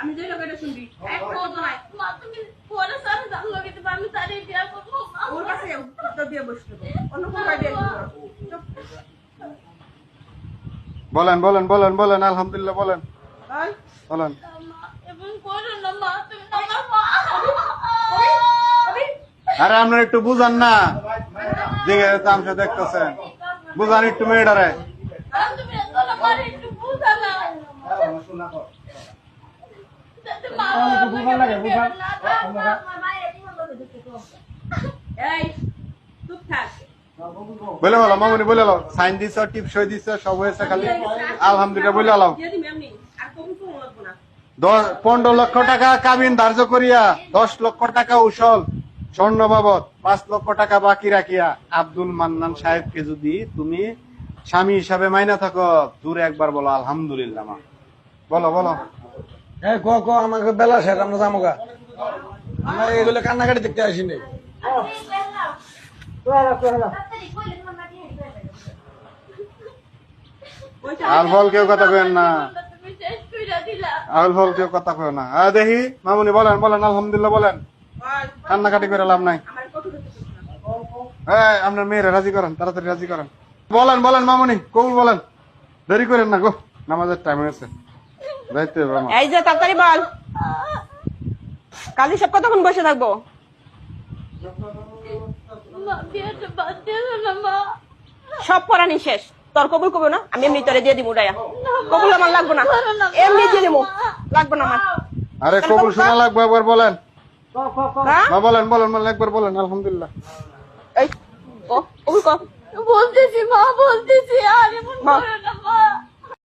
আমি যে লোক এটা শুনবি এক কথা নাই। মা তুমি পরে সারা জানলো কিন্তু আমি তারে বিয়া করব ওর কাছে যাও, বিয়ে বসল অন্য কোনো বিয়ে করব না। চুপ। বলেন বলেন বলেন বলেন আলহামদুলিল্লাহ বলেন। বলেন। এবং করো না মা তুমি আমার মা। আরে আপনার একটু বুঝান না। দিকে তামসা দেখতেছেন। বুঝান একটু মেয়েটারে। আর তুমি একটু বুঝা না যাতে মা বাবা বিয়া না এই, চুপ থাক। বলে বলো মামুনি বলে লো সাইন দিছ টিপ সই দিছ, সব হয়েছে খালি। আলহামদুলিল্লাহ, বলে না। দশ, পনেরো লক্ষ টাকা কাবিন ধার্য করিয়া, দশ লক্ষ টাকা উসল। স্বর্ণ বাবদ, পাঁচ লক্ষ টাকা বাকি রাখিয়া। আব্দুল মান্নান সাহেবকে যদি তুমি স্বামী হিসাবে মাইনা থাকো, দূরে একবার বলো, আলহামদুলিল্লাহ, মা। বলো বলো। আমাকে বেলা গা। কান্নাকাটি দেখতে কথা না। কেউ কথা না। দেখি, মামুনি, বলেন বলেন, আলহামদুলিল্লাহ, বলেন। কান্নাকাটি করে লাভ নাই। আপনার মেয়েরা রাজি করেন, তাড়াতাড়ি রাজি করেন। বলেন বলেন, মামুনি, কবুল বলেন। দেরি করেন না গো, নামাজের টাইম হয়েছে। এই যে তাড়াতাড়ি বল। কালি সব কতক্ষণ বসে থাকব? না সব পড়ানি শেষ। তোর কবুল কবো না? আমি এমনি তোরে দিয়ে দিব উড়াইয়া। কবুল আমার লাগবো না। এমনি দিয়ে দিব লাগবো না আমার আরে কবুল শোনা লাগবে একবার বলেন। হ্যাঁ? বলেন বলেন বলেন একবার বলেন আলহামদুলিল্লাহ। এই ও কবুল কর। বলতেছি মা বলতেছি আর এমন মা করো না।